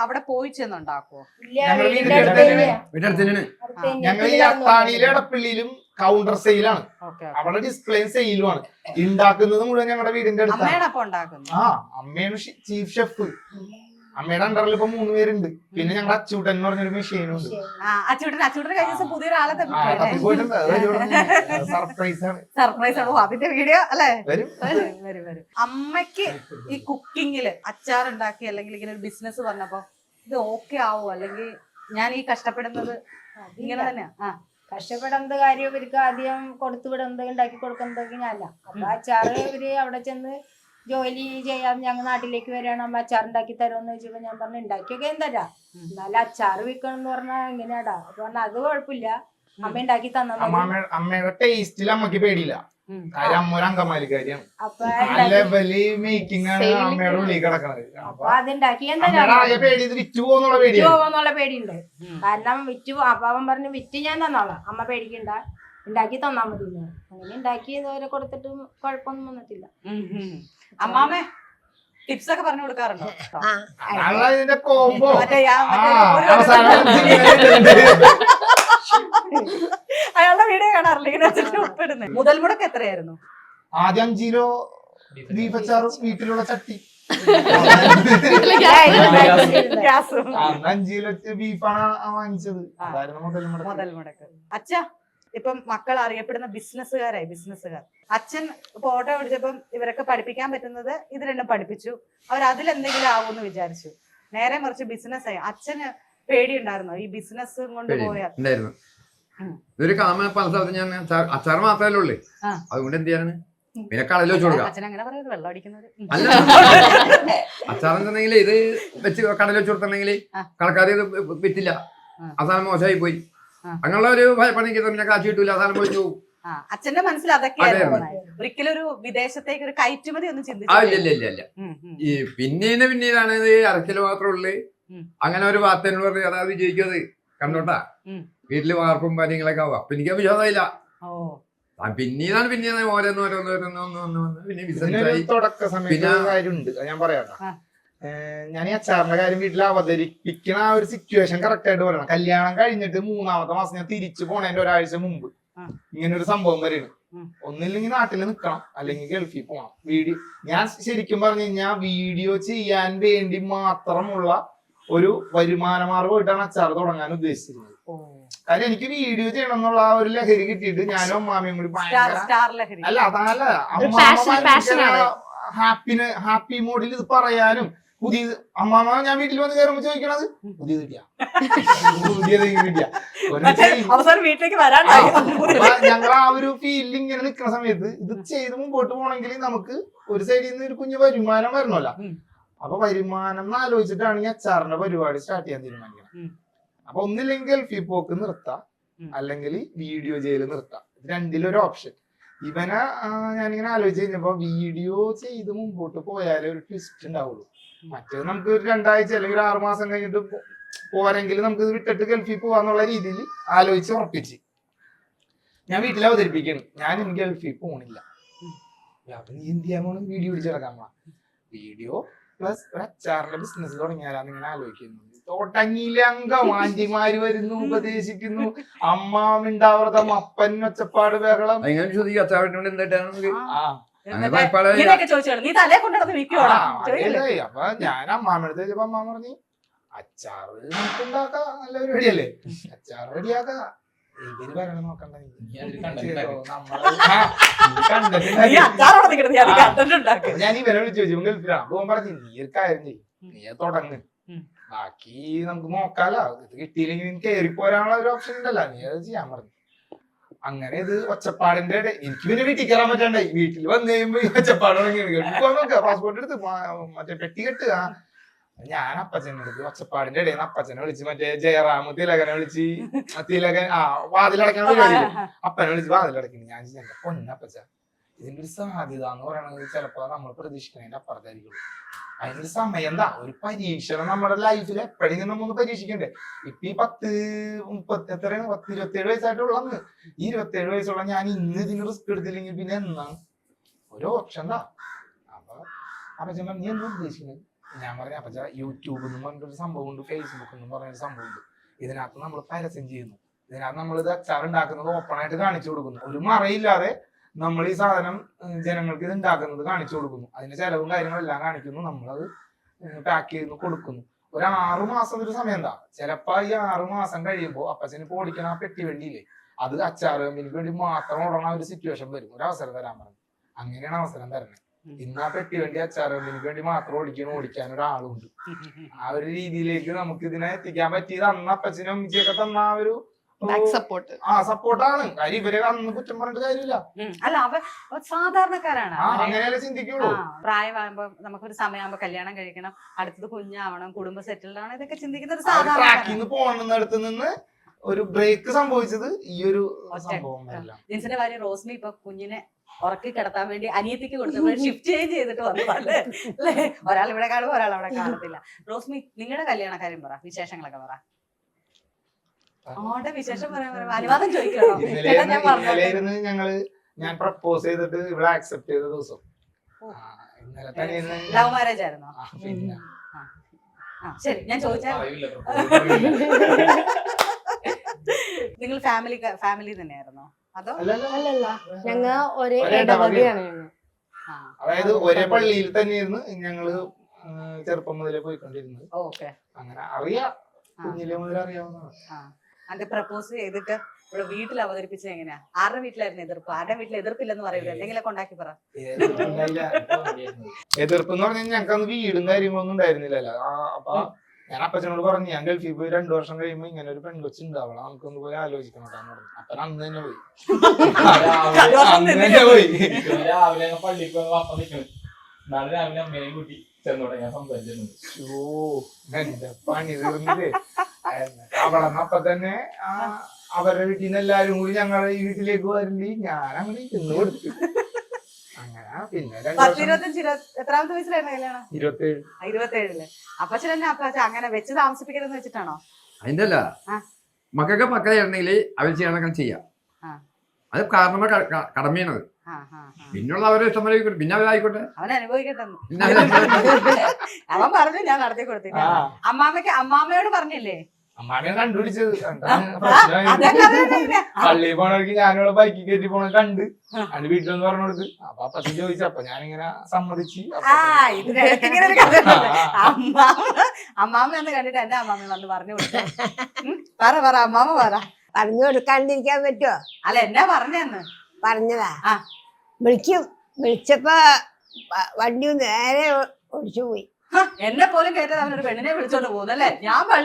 അവിടെ പോയി ചെന്നുണ്ടാക്കുവോ. ഞങ്ങൾ ഈ അത്താണിയിലെ ഇടപ്പള്ളിയിലും കൗണ്ടർ സെയിലാണ് അവിടെ ഡിസ്പ്ലേ സെയിലുമാണ് ഉണ്ടാക്കുന്നത് മുഴുവൻ ഞങ്ങളുടെ വീടിന്റെ അടുത്താണ്. ആ അമ്മയാണ് ചീഫ് ഷെഫ് അമ്മയുടെ അണ്ടറിൽ ഇപ്പൊ മൂന്ന് പേരുണ്ട്. പിന്നെ ഞങ്ങളുടെ അച്ചൂട്ടൻ എന്ന് പറഞ്ഞൊരു മെഷീനും ഉണ്ട്. ആ അച്ചൂട്ടൻ അച്ചൂട്ടൻ കഴിഞ്ഞ ദിവസം പുതിയൊരാളെ ആ സർപ്രൈസ് ആണ്. സർപ്രൈസ് ആണ്. അതിന്റെ വീഡിയോ അല്ലേ? വരും. വരും അമ്മയ്ക്ക് ഈ കുക്കിങ്ങിൽ അച്ചാർ ഉണ്ടാക്കി അല്ലെങ്കിൽ ഇങ്ങനെ ഒരു ബിസിനസ് പറഞ്ഞപ്പോ ഇത് ഓക്കെ ആവോ? അല്ലെങ്കിൽ ഞാൻ ഈ കഷ്ടപ്പെടുന്നത് ഇങ്ങനെ തന്നെയാ? ആ. കഷ്ടപ്പെടുന്നത് കാര്യം ഇവർക്ക് ആദ്യം കൊടുത്തു വിടുന്നത് ഉണ്ടാക്കി കൊടുക്കുന്നതൊക്കെ ഞാനല്ല അപ്പൊ അച്ചാറ് ഇവർ അവിടെ ചെന്ന് ജോലി ചെയ്യാൻ ഞങ്ങൾ നാട്ടിലേക്ക് വരികയാണ്. അമ്മ അച്ചാർ ഉണ്ടാക്കി തരുമെന്ന് ചോദിച്ചപ്പോ ഞാൻ പറഞ്ഞു ഉണ്ടാക്കിയൊക്കെ ഞാൻ തരാം. എന്നാലും അച്ചാർ വിൽക്കണം എന്ന് പറഞ്ഞാൽ എങ്ങനെയാടാ? അപ്പൊ പറഞ്ഞാൽ അത് കുഴപ്പമില്ല അമ്മ ഉണ്ടാക്കി തന്നില്ല മതി. അമ്മാമ്മ അമ്മയുടെ ടേസ്റ്റിൽ അമ്മയ്ക്ക് പേടിയില്ല. കാര്യം അമ്മ ഒരു അങ്കമാലിക്കാരിയാണ് അപ്പൊ ആ ഉണ്ടാക്കി- ലെവൽ മേക്കിംഗ് ആണ് അമ്മയുടെ ഉള്ളിൽ കിടക്കണത്. അപ്പൊ അപ്പൊ അത് വിറ്റ് പേടി പോകുന്നുള്ള പേടിയുണ്ട്. കാരണം വിറ്റ് അപ്പൊ അവൻ പറഞ്ഞു വിറ്റ് ഞാൻ തന്നോളാം. അമ്മ പേടിക്കണ്ട. ഉണ്ടാക്കി തന്നാ മതി. അങ്ങനെ ഉണ്ടാക്കി ഇതുവരെ കൊടുത്തിട്ടും കുഴപ്പമൊന്നും വന്നിട്ടില്ല. ഉം. ടിപ്സ് ഒക്കെ പറഞ്ഞു കൊടുക്കാറുണ്ടോ? ഇതിന്റെ കോംബോ. മറ്റേ ഞാൻ ആ മറ്റേ ഒരു- അവസാനം ഇങ്ങനെ അയാളുടെ വീഡിയോ കാണാറില്ല? ഇങ്ങനെ വെച്ചിട്ട് ഉൾപ്പെടുന്നത് മുതൽ മുടക്ക് എത്രയായിരുന്നു? ആദ്യം അഞ്ച് കിലോ ബീഫ് അച്ചാറും. വീട്ടിലുള്ള ചട്ടി. ഗ്യാസ് അന്ന് അഞ്ച് കിലോ ബീഫാണ് വാങ്ങിച്ചത്. അതായിരുന്നു മുതൽ മുടക്ക്. മുതൽ മുടക്ക്. അച്ഛ ഇപ്പം മക്കൾ അറിയപ്പെടുന്ന ബിസിനസ്സുകാരായി ബിസിനസ്സുകാർ. അച്ഛൻ ഇപ്പൊ ഓട്ടോ പിടിച്ചപ്പം ഇവരൊക്കെ പഠിപ്പിക്കാൻ പറ്റുന്നത് ഇത് രണ്ടും പഠിപ്പിച്ചു. അവർ അതിലെന്തെങ്കിലും ആവുമെന്ന് വിചാരിച്ചു. നേരെ മറിച്ച് ബിസിനസ് ആയി അച്ഛന് പേടിയുണ്ടായിരുന്നു? ഈ ബിസിനസ് കൊണ്ട് പോയാൽ? ഇതൊരു കാമ പല സ്ഥലത്ത് ഞാൻ അച്ചാർ മാത്രമല്ലേ ഉള്ളു. അതുകൊണ്ട് എന്ത് ചെയ്യാനാണ്? പിന്നെ കടലിൽ വെച്ച് കൊടുക്കാം. അല്ല. അച്ചാർ ഇത് വെച്ച് കടലിൽ വെച്ച് കൊടുത്തിട്ടുണ്ടെങ്കിൽ കടക്കാതെ കടക്കാർ ഇത് വിറ്റില്ല. അവസാനം മോശമായി പോയി. അങ്ങനെയുള്ള ഒരു ഭയ- പണിക്ക് പിന്നെ കാശ് കിട്ടൂല അവസാനം പോയി അച്ഛന്റെ മനസ്സിൽ അതൊക്കെ അതെ, ഒരിക്കലും ഒരു വിദേശത്തേക്ക് ഒരു കയറ്റുമതി ഒന്നും ചിന്തിച്ചില്ല. ഈ പിന്നീട് പിന്നീടാണ് ഇത് അരക്കിലോ മാത്രമേ ഉള്ളു. അങ്ങനെ ഒരു വാർത്തയോട് പറഞ്ഞു അതാ വിജയിക്കത് കണ്ടോട്ടാ? വീട്ടിൽ വാർപ്പും കാര്യങ്ങളൊക്കെ ആവാ. അപ്പൊ എനിക്ക് വിശ്വാസമില്ല ഓ. ആ പിന്നീടാണ് പിന്നീട് ഓരോന്ന് ഓരോന്ന് ഓരോന്ന് പിന്നെ ബിസിനസ് പിന്നെ- ഞാൻ പറയാട്ടോ ഞാൻ ഈ അച്ചാറിന്റെ കാര്യം വീട്ടിൽ അവതരിപ്പിക്കണ ആ ഒരു സിറ്റുവേഷൻ കറക്റ്റ് ആയിട്ട് പറയണം. കല്യാണം കഴിഞ്ഞിട്ട് മൂന്നാമത്തെ മാസം ഞാൻ തിരിച്ചു പോണേന്റെ ഒരാഴ്ച മുമ്പ്. ഇങ്ങനെ ഒരു സംഭവം വരെയാണ്. ഒന്നില്ലെങ്കിൽ നാട്ടിൽ നിൽക്കണം അല്ലെങ്കിൽ ഗൾഫിൽ പോകണം വീഡിയോ ഞാൻ ശരിക്കും പറഞ്ഞു കഴിഞ്ഞാൽ വീഡിയോ ചെയ്യാൻ വേണ്ടി മാത്രമുള്ള ഒരു വരുമാന മാർഗമായിട്ടാണ് അച്ചാർ തുടങ്ങാൻ ഉദ്ദേശിച്ചിരുന്നത്. കാര്യം എനിക്ക് വീഡിയോ ചെയ്യണം എന്നുള്ള ആ ഒരു ലഹരി കിട്ടിയിട്ട് ഞാനും അമ്മാമയും കൂടി അല്ല അതല്ല. അമ്മ ഹാപ്പിന് ഹാപ്പി മോഡിൽ ഇത് പറയാനും പുതിയ അമ്മാമ ഞാൻ വീട്ടിൽ വന്ന് കയറുമ്പോ ചോദിക്കണത് പുതിയത് കിട്ടിയ പുതിയത് കിട്ടിയ അവസാനം വീട്ടിലേക്ക് വരാൻ ഞങ്ങൾ ആ ഒരു ഫീലിൽ ഇങ്ങനെ നിൽക്കുന്ന സമയത്ത് ഇത് ചെയ്ത് മുമ്പോട്ട് പോകണമെങ്കിൽ നമുക്ക് ഒരു സൈഡിൽ നിന്ന് ഒരു കുഞ്ഞു വരുമാനം വരണമല്ല. അപ്പൊ വരുമാനം എന്ന് ആലോചിച്ചിട്ടാണ് ഈ അച്ചാറിന്റെ പരിപാടി സ്റ്റാർട്ട് ചെയ്യാൻ തീരുമാനിക്കുന്നത്. അപ്പൊ ഒന്നില്ലെങ്കിൽ ഗൾഫിൽ പോക്ക് നിർത്താം. അല്ലെങ്കിൽ വീഡിയോ ചെയ്ത് നിർത്താം. ഇത് രണ്ടിലൊരു ഓപ്ഷൻ ഇവനെ ഞാനിങ്ങനെ ആലോചിച്ച് കഴിഞ്ഞപ്പോ വീഡിയോ ചെയ്ത് മുമ്പോട്ട് പോയാലേ ഒരു ട്വിസ്റ്റ് ഉണ്ടാവുള്ളൂ. മറ്റേത് നമുക്ക് ഒരു രണ്ടാഴ്ച അല്ലെങ്കിൽ ഒരു ആറ് മാസം കഴിഞ്ഞിട്ട് പോരെങ്കിൽ നമുക്ക് ഇത് വിട്ടിട്ട് ഗൾഫിൽ പോവാന്നുള്ള രീതിയിൽ ആലോചിച്ച് ഉറപ്പിച്ച്. ഞാൻ വീട്ടിൽ അവതരിപ്പിക്കണം. ഞാൻ ഇനി ഗൾഫിൽ പോണില്ല. അപ്പൊ നീ എന്ത് ചെയ്യാൻ പോണം? വീഡിയോ പിടിച്ചിറക്കാൻ പോണം. വീഡിയോ പ്ലസ് ഒരു അച്ചാറിന്റെ ബിസിനസ് തുടങ്ങിയാലാന്ന് ഇങ്ങനെ ആലോചിക്കുന്നു തോട്ടങ്ങിയിലെ അംഗം. ആന്റിമാര് വരുന്നു ഉപദേശിക്കുന്നു. അമ്മാമിണ്ടാവൃതം അപ്പൻ ഒച്ചപ്പാട് ബഹളം. ചോദിക്കും. അച്ചാറിനോട് എന്തായിട്ടാണ് നമുക്ക് ആ ഇങ്ങനെയൊക്കെ ചോദിച്ചോളൂ. നീ തലേ കൊണ്ടുനടന്ന് വിൽക്കുവാണോ? ആ, അതേലേ. അപ്പൊ ഞാൻ അമ്മാമ്മടുത്ത് ചോദിച്ചപ്പോ അമ്മ പറഞ്ഞു അച്ചാറ് ഉണ്ടാക്കാം നല്ല പരിപാടിയല്ലേ അച്ചാർ റെഡിയാക്കാ. ഇവർ പറയണ നോക്കണ്ട ഞാൻ ഇവരെ വിളിച്ചു ചോദിച്ചു ഗൾഫിലാണ് അപ്പൊ പറഞ്ഞു നീ ഒരു കാര്യം ചെയ്യും നീ തുടങ്ങ്. ബാക്കി നമുക്ക് നോക്കാലോ. ഇത് കിട്ടിയില്ലെങ്കിൽ നിനക്ക് കയറി പോരാനുള്ള ഒരു ഓപ്ഷൻ ഉണ്ടല്ലോ. നീ അത് ചെയ്യാൻ പറഞ്ഞു. അങ്ങനെ ഇത് ഒച്ചപ്പാടിന്റെ എനിക്ക് പിന്നെ വീട്ടിൽ കയറാൻ പറ്റണ്ടേ വീട്ടിൽ വന്നു കഴിയുമ്പോ ഒച്ചപ്പാട് പാസ്പോർട്ട് എടുത്ത് മറ്റേ പെട്ടി കെട്ടുക ഞാൻ അപ്പച്ചനെ എടുത്ത് ഒച്ചപ്പാടിന്റെ ഇടയിൽ നിന്ന് അപ്പച്ചനെ വിളിച്ച് മറ്റേ ജയറാം തിലകനെ വിളിച്ച് തിലകൻ ആ വാതിലടക്കാൻ അപ്പനെ വിളിച്ച് വാതിലടക്കുന്നു ഞാൻ എന്റെ ഇതിന്റെ ഒരു സാധ്യത എന്ന് പറയുന്നത് ചിലപ്പോ നമ്മൾ പ്രതീക്ഷിക്കുന്നതിന്റെ അപ്പുറത്തായിരിക്കും. അതിനൊരു സമയം എന്താ? ഒരു പരീക്ഷണം നമ്മുടെ ലൈഫിൽ എപ്പോഴെങ്കിലും നമ്മൊന്ന് പരീക്ഷിക്കണ്ടേ? ഇപ്പൊ ഈ പത്ത് മുപ്പത്തി എത്രയാണ്? പത്ത് ഇരുപത്തി ഏഴ് വയസ്സായിട്ടുള്ള ഈ ഇരുപത്തി ഏഴ് വയസ്സുള്ള ഞാൻ ഇന്ന് ഇതിന് റിസ്ക് എടുത്തില്ലെങ്കിൽ പിന്നെ എന്നാണ് ഒരു ഓപ്ഷൻ എന്താ അപ്പൊ അപ്പച്ചൻ പറഞ്ഞു, നീ എന്താ ഉദ്ദേശിക്കുന്നത് ഞാൻ പറഞ്ഞ അപ്പച്ച യൂട്യൂബ് എന്ന് പറഞ്ഞൊരു സംഭവം ഉണ്ട് ഫേസ്ബുക്ക് എന്ന് പറഞ്ഞൊരു സംഭവം ഉണ്ട്. ഇതിനകത്ത് നമ്മൾ പരസ്യം ചെയ്യുന്നു. ഇതിനകത്ത് നമ്മൾ ഇത് അച്ചാർ ഉണ്ടാക്കുന്നത് ഓപ്പൺ ആയിട്ട് കാണിച്ചു കൊടുക്കുന്നു. ഒരു മറയില്ലാതെ നമ്മൾ ഈ സാധനം ജനങ്ങൾക്ക് ഇത് ഉണ്ടാക്കുന്നത് കാണിച്ചു കൊടുക്കുന്നു. അതിന്റെ ചെലവും കാര്യങ്ങളെല്ലാം കാണിക്കുന്നു. നമ്മളത് പാക്ക് ചെയ്ത് കൊടുക്കുന്നു. ഒരു ആറു മാസം ഒരു സമയം എന്താ? ചിലപ്പോ ഈ ആറു മാസം കഴിയുമ്പോൾ അപ്പച്ചന് ഇപ്പൊ ഓടിക്കണ ആ പെട്ടി വേണ്ടിയില്ലേ അത് അച്ചാർ കമ്പനിക്ക് വേണ്ടി മാത്രം ഓടണ ഒരു സിറ്റുവേഷൻ വരും. ഒരു അവസരം തരാൻ പറഞ്ഞു. അങ്ങനെയാണ് അവസരം തരണേ ഇന്ന് ആ പെട്ടി വേണ്ടി അച്ചാർ കമ്പനിക്ക് വേണ്ടി മാത്രം ഓടിക്കണം ഓടിക്കാൻ ഒരാളുണ്ട്. ആ ഒരു രീതിയിലേക്ക് നമുക്ക് ഇതിനെ എത്തിക്കാൻ പറ്റിയത് അന്ന് അപ്പച്ചനും അമ്മച്ചിയൊക്കെ തന്ന ആ ഒരു സപ്പോർട്ട് ആ സപ്പോർട്ടാണ് കാര്യം ഇവരെ അന്ന് കുറ്റം പറഞ്ഞിട്ട് കാര്യമില്ല. അല്ല അവ സാധാരണക്കാരാണ്. അങ്ങനെയല്ലേ ചിന്തിക്കുള്ളൂ. പ്രായമാകുമ്പോ നമുക്കൊരു സമയമാകുമ്പോ കല്യാണം കഴിക്കണം അടുത്തത് കുഞ്ഞാവണം കുടുംബം സെറ്റിൽഡ് ആണ് ഇതൊക്കെ ചിന്തിക്കുന്ന ഒരു സാധാരണ നിന്ന് നിന്ന് ഒരു ബ്രേക്ക് സംഭവിച്ചത് ഈ ഒരു സംഭവം ജിൻസിന്റെ ഭാര്യ റോസ്മി ഇപ്പൊ കുഞ്ഞിനെ ഉറക്കി കിടത്താൻ വേണ്ടി അനിയത്തിക്ക് കൊടുത്തപ്പോൾ ഷിഫ്റ്റ് ചേഞ്ച് ചെയ്തിട്ട് വന്നതല്ലേ അല്ലേ? ഒരാൾ ഇവിടെ കാണും ഒരാൾ അവിടെ കാണത്തില്ല. റോസ്മി നിങ്ങളുടെ കല്യാണ കാര്യം പറ. വിശേഷങ്ങളൊക്കെ പറ. ആടെ വിശേഷം പറയാൻ അനുവാദം ചോദിക്കണോ? ഇന്നലെ ഞങ്ങൾ ഞാൻ പ്രപ്പോസ് ചെയ്തിട്ട് ഇവിടെ ആക്സെപ്റ്റ് ചെയ്ത ദിവസം. ഇന്നലെ തന്നെ ലവ് മാരേജ് ആയിരുന്നോ പിന്നെ. ആ ശരി ഞാൻ ചോദിച്ചാൽ നിങ്ങൾ ഫാമിലി ഫാമിലി തന്നെയായിരുന്നോ? അതോ അല്ലല്ല. ഞങ്ങ ഒരേ ഇടവകയാണ് അതായത് ഒരേ പള്ളിയിൽ തന്നെയായിരുന്നു ഞങ്ങൾ ചെറുപ്പം മുതലേ പോയിക്കൊണ്ടിരുന്നത്. ഓക്കെ. അങ്ങനെ അറിയാം. കുഞ്ഞിലെ മുതൽ അറിയാവുന്നതാണ്. അന്റെ പ്രപ്പോസ് ചെയ്തിട്ട് ഇവിടെ വീട്ടിൽ അവതരിപ്പിച്ചത് എങ്ങനെയാ? ആരുടെ വീട്ടിലായിരുന്നു എതിർപ്പ്? ആരുടെ വീട്ടിൽ എതിർപ്പില്ലെന്ന് പറയില്ല എന്തെങ്കിലും ഉണ്ടാക്കി പറ. എതിർപ്പ് എന്ന് പറഞ്ഞാൽ ഞങ്ങൾക്ക് അന്ന് വീടും കാര്യങ്ങളൊന്നും ഉണ്ടായിരുന്നില്ലല്ലോ. അപ്പൊ ഞാൻ അപ്പച്ചനോട് പറഞ്ഞു ഞാൻ ഗൾഫിൽ പോയി രണ്ടു വർഷം കഴിയുമ്പോ ഇങ്ങനെ ഒരു പെൺകൊച്ചു ഉണ്ടാവണം നമുക്കൊന്ന് പോയി ആലോചിക്കണം കേട്ടോ പറഞ്ഞു അപ്പൊ അന്ന് തന്നെ പോയി. അന്ന് തന്നെ പോയി. രാവിലെ പള്ളിക്ക് വാപ്പ നിൽക്കണം നാളെ രാവിലെ അമ്മയെയും കൂട്ടി ചെന്നോടെ ഞാൻ സംസാരിച്ചിട്ടുണ്ട്. ഓ എന്റെ പണി തീർന്നില്ലേ? അവളന്ന് അപ്പൊ തന്നെ അവരുടെ വീട്ടിൽ നിന്ന് എല്ലാരും കൂടി ഞങ്ങളുടെ ഈ വീട്ടിലേക്ക് വരണ്ടി. ഞാൻ അങ്ങനെ ചെന്ന് കൊടുത്തു. അങ്ങനെ. പിന്നെ രണ്ടു വർഷം പത്തിരുപത്തഞ്ച് ഇരുപത്തി എത്രാമത്തെ വയസ്സിലായിരുന്നു കല്യാണം? ഇരുപത്തേഴ്. ആ, ഇരുപത്തേഴിൽ. അപ്പച്ചൻ തന്നെ അപ്പച്ച അങ്ങനെ വെച്ച് താമസിപ്പിക്കരുതെന്ന് വെച്ചിട്ടാണോ? അതിന്റെ അല്ല. മക്കൾക്ക് മക്കളെ ഉണ്ടെങ്കിൽ അവർ ചെയ്യണമെങ്കിൽ ചെയ്യാം. അത് കാരണമ കടമയാണത്. പിന്നുള്ള അവരെ ഇഷ്ടം പോലെ ആയിക്കോട്ടെ. പിന്നെ അവരായിക്കോട്ടെ. അവൻ അനുഭവിക്കട്ടെ അവൻ പറഞ്ഞു ഞാൻ നടത്തി കൊടുത്തില്ല അമ്മാമ്മക്ക് അമ്മാമ്മയോട് പറഞ്ഞില്ലേ? അമ്മാനെ കണ്ടുപിടിച്ചത്. അത്. പള്ളിയിൽ പോണവർക്ക് ഞാനിവിടെ ബൈക്കിൽ കയറ്റി പോണ കണ്ട്. അതിന്റെ വീട്ടിലൊന്ന് പറഞ്ഞു കൊടുത്ത് അപ്പൊ അപ്പച്ചൻ ചോദിച്ചു അപ്പൊ ഞാനിങ്ങനെ സമ്മതിച്ച് അമ്മാമ്മ എന്ന് കണ്ടിട്ട് എന്റെ അമ്മാമ വന്ന് പറഞ്ഞു കൊടുത്തു. പറ പറ അമ്മാമ പറ. പറഞ്ഞു കൊടുക്കാണ്ടിരിക്കാൻ പറ്റുമോ അല്ല എന്നാ പറഞ്ഞെന്ന്? പറഞ്ഞതാ. വിളിക്കും. വിളിച്ചപ്പോ വണ്ടി നേരെ ഓടിച്ചു പോയി. എന്നെ പോലും കേട്ടത് അവനൊരു പെണ്ണിനെ വിളിച്ചോണ്ട് പോകുന്നല്ലേ? ഞാൻ